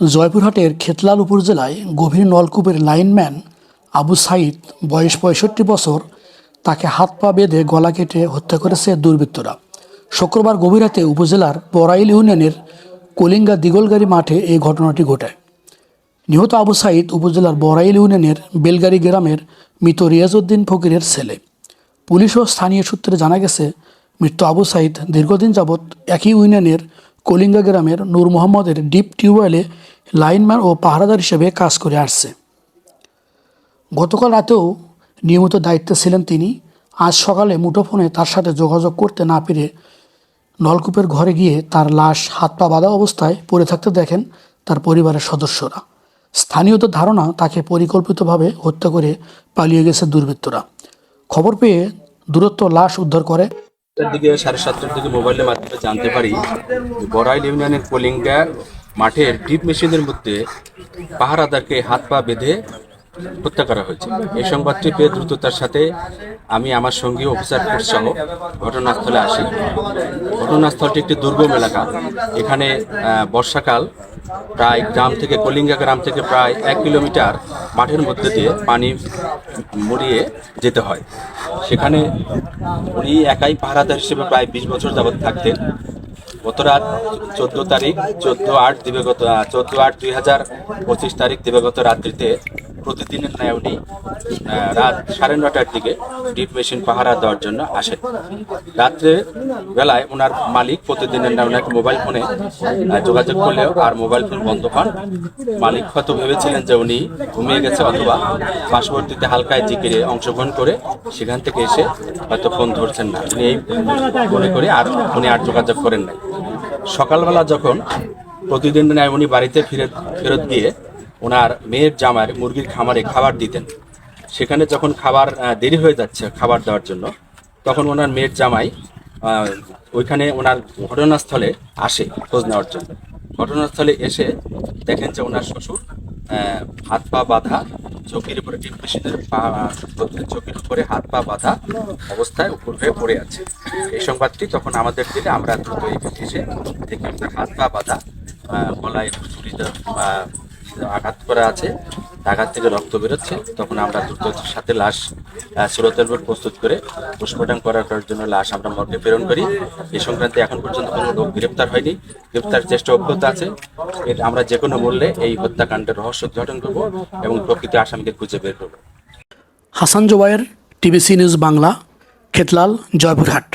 জয়পুরহাটের খেতলাল উপজেলায় গভীর নলকূপের লাইনম্যান আবু সাইদ, বয়স পঁয়ষট্টি বছর, তাকে হাত পা বেঁধে গলা কেটে হত্যা করেছে দুর্বৃত্তরা। শুক্রবার গভীর রাতে উপজেলার বড়াইল ইউনিয়নের কলিঙ্গা দিগলগাড়ি মাঠে এই ঘটনাটি ঘটে। নিহত আবু সাইদ উপজেলার বরাইল ইউনিয়নের বেলগাড়ি গ্রামের মৃত রিয়াজউদ্দিন ফকিরের ছেলে। পুলিশ ও স্থানীয় সূত্রে জানা গেছে মৃত্যু আবু সাইদ দীর্ঘদিন যাবৎ একই ইউনিয়নের কলিঙ্গা গ্রামের নূর মোহাম্মদের ডিপ টিউবওয়েলে লাইনম্যান ও পাহারাদার হিসেবে কাজ করে আসছে। গতকাল রাতেও নিয়মিত দায়িত্বে ছিলেন তিনি। আজ সকালে মুঠোফোনে তার সাথে যোগাযোগ করতে না পেরে নলকূপের ঘরে গিয়ে তার লাশ, হাত পা বাঁধা অবস্থায় পড়ে থাকতে দেখেন তার পরিবারের সদস্যরা। স্থানীয়দের ধারণা তাকে পরিকল্পিতভাবে হত্যা করে পালিয়ে গেছে দুর্বৃত্তরা। খবর পেয়ে দূরত্ব লাশ উদ্ধার করে সাতটার দিকে, সাড়ে সাতটার দিকে মোবাইলের মাধ্যমে জানতে পারি বড়াইল ইউনিয়নের কলিঙ্গা মাঠের ডিপ মেশিনের মধ্যে পাহারাদারকে হাত পা বেঁধে হত্যা করা হয়েছে। এই সংবাদটি পেয়ে দ্রুততার সাথে আমি আমার সঙ্গী, অফিসার ফোর্স সহ ঘটনাস্থলে আসি। ঘটনাস্থলটি একটি দুর্গম এলাকা। এখানে বর্ষাকাল, প্রায় গ্রাম থেকে কলিঙ্গা গ্রাম থেকে প্রায় এক কিলোমিটার মাঠের মধ্যে দিয়ে পানি মরিয়ে যেতে হয়। সেখানে উনি একাই পাহারাদার হিসেবে প্রায় বিশ বছর যাবৎ থাকতেন। গত রাত চোদ্দ তারিখ, চোদ্দ আট দিবাগত চোদ্দ আট দুই হাজার পঁচিশ তারিখ দিবাগত রাত্রিতে প্রতিদিনের ন্যায় উনি রাত সাড়ে নটার দিকে ডিপ মেশিন পাহারা দেওয়ার জন্য আসেন। রাত্রে বেলায় ওনার মালিক প্রতিদিনের ন্যায় ওনাকে মোবাইল ফোনে যোগাযোগ করলেও আর মোবাইল ফোন বন্ধ পান মালিক হয়তো ভেবেছিলেন যে উনি ঘুমিয়ে গেছে অথবা পার্শ্ববর্তীতে হালকায় জিকিরে অংশগ্রহণ করে সেখান থেকে এসে হয়তো ফোন ধরছেন না। উনি এই মনে করে আর উনি আর যোগাযোগ করেন নাই। সকালবেলা যখন প্রতিদিন ন্যায় উনি বাড়িতে ফিরে ফেরত গিয়ে ওনার মেয়ের জামার মুরগির খামারে খাবার দিতেন। সেখানে যখন খাবার দেরি হয়ে যাচ্ছে খাবার দেওয়ার জন্য তখন ওনার মেয়ের জামাই ওইখানে ওনার ঘটনাস্থলে আসে খোঁজ নেওয়ার জন্য। ঘটনাস্থলে এসে দেখেন যে ওনার শ্বশুর হাত পা বাঁধা চোখের উপরে ডিপ পা চোখের উপরে হাত পা বাঁধা অবস্থায় উপর হয়ে পড়ে আছে। এই সংবাদটি তখন আমাদের দিলে আমরা দ্রুত এসে দেখি হাত পা বাঁধা গলায় আহ, আঘাত করা আছে, আঘাত থেকে রক্ত বেরোচ্ছে। তখন আমরা দ্রুত সাথে লাশ উপর প্রস্তুত করে পোস্টমর্টম করার জন্য লাশ আমরা মর্গে প্রেরণ করি। এই সংক্রান্তে এখন পর্যন্ত কোনো লোক গ্রেপ্তার হয়নি। গ্রেপ্তার চেষ্টা অব্যাহত আছে। আমরা যে কোনো মূল্যে এই হত্যাকাণ্ডের রহস্য উদ্ঘাটন করব এবং প্রকৃত আসামিকে খুঁজে বের করব। Hasan Zobayer, TBC news Bangla, Khetlal, Joypurhat.